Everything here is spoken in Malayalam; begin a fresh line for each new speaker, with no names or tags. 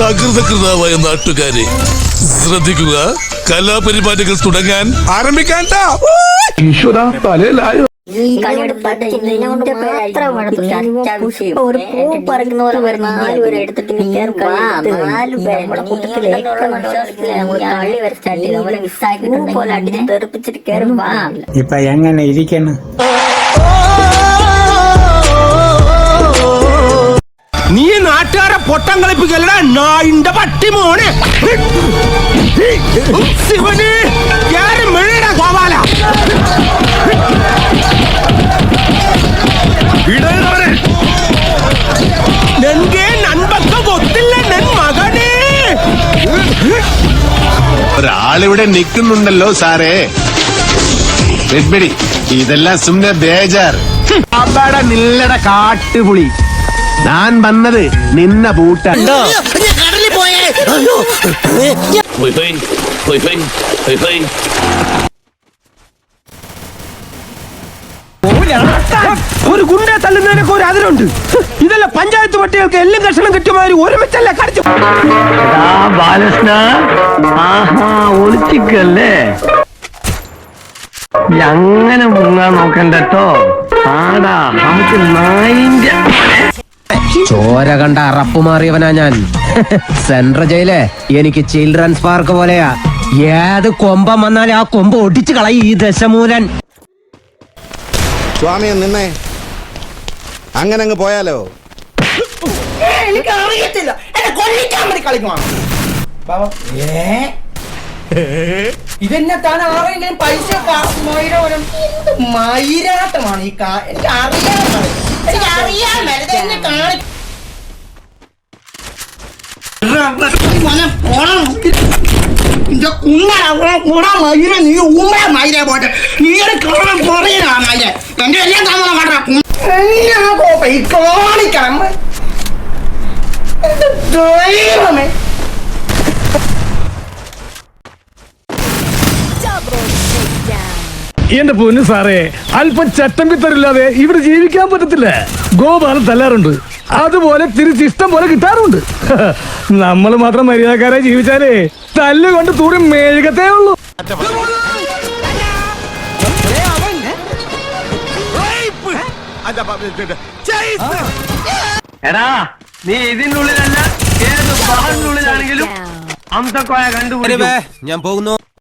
സകൃതകൃതാവായ നാട്ടുകാരെ ശ്രദ്ധിക്കുക കലാപരിപാടികൾ തുടങ്ങാൻ ആരംഭിക്കാൻ
ഈ ഒരു പൂ പറിക്കുന്ന പോലെ വരുന്ന നാല് പേരെ എടുത്തിട്ട് കയറും നാല് പേരെ നമ്മുടെ കൂട്ടത്തിൽ ഏറ്റവും വിശ്വാസത്തിൽ നമ്മൾ കളി വരെ സ്റ്റാർട്ട് ചെയ്ത് നമ്മളെ മിസ്സാക്കി പോലെ അടിച്ച് തെറിപ്പിച്ചിട്ട് കയറും
ഇപ്പൊ എങ്ങനെ ഇരിക്കണം?
നാട്ടുകാരെ പൊട്ടം കളിപ്പിക്കലട. നായിന്റെ പട്ടി മോനെ. ശിവന്. നൻ
ഒരാളിവിടെ നിൽക്കുന്നുണ്ടല്ലോ സാറേ. ഇതെല്ലാം സുമ്മ ബേജാർ.
അമ്പട നില്ലട കാട്ടുപുളി.
ഞാൻ വന്നത് നിന്ന ബൂട്ടോ
ഒരു ഗുണ്ടെ തള്ളുന്നതിനൊക്കെ ഒരു അതിരുണ്ട്. ഇതല്ല പഞ്ചായത്ത് പട്ടികൾക്ക് എല്ലാം കഷണം കിട്ടുമാതിരി ഒരുമിച്ചല്ല കടിച്ചു.
ബാലകൃഷ്ണ. ആഹാ ഒളിച്ചിക്കല്ലേ? അങ്ങനെ മുങ്ങാൻ നോക്കണ്ടോ ആടാ നമുക്ക് നായിന്റെ
ചോര കണ്ട അറപ്പ് മാറിയവനാ ഞാൻ. സെൻട്രൽ ജയിലെ എനിക്ക് ചിൽഡ്രൻസ് പാർക്ക് പോലെയാ. ഏത് കൊമ്പം വന്നാലും ആ കൊമ്പ് ഒടിച്ചു കളയും ഈ ദശമൂലൻ.
സ്വാമിയെ നിന്നെ അങ്ങനെ അങ്ങ് പോയാലോ?
എനിക്ക് അറിയത്തില്ല എന്നെ കൊല്ലിക്കാൻ വേണ്ടി കളിക്കുവാണ് ഇതെന്നെ താൻ ആരെങ്കിലും പൈസ മൈരാട്ടമാണ് ഈ കാ എനിക്ക് അറിയാൻ എനിക്ക് അറിയാൻ വെറുതെ എന്നെ കാണി മയിര നീ ഉമ്മ മയിര പോട്ടെ നീ കാണാൻ പറയാ മയിര എന്റെ എല്ലാം കാണാൻ കണ്ടാ എന്നാ പോയി കാണിക്കണം ദൈവമേ.
എന്റെ പൊന്നു സാറേ അല്പം ചട്ടം പിത്തരില്ലാതെ ഇവിടെ ജീവിക്കാൻ പറ്റത്തില്ല. ഗോപാലം തല്ലാറുണ്ട്. അതുപോലെ തിരിച്ച് ഇഷ്ടം പോലെ കിട്ടാറുണ്ട്. നമ്മൾ മാത്രം മര്യാദക്കാരെ ജീവിച്ചാലേ. തല്ലുകൊണ്ട് തൂറി മേഴുകത്തേ ഉള്ളൂ.
എടാ നീ ഇതിനുള്ളിലല്ല ഉള്ളിലല്ല ഏത് ബാറിനുള്ളിലാണെങ്കിലും അംസക്കോയ കണ്ടുപിടിക്കും.
ഞാൻ പോകുന്നു.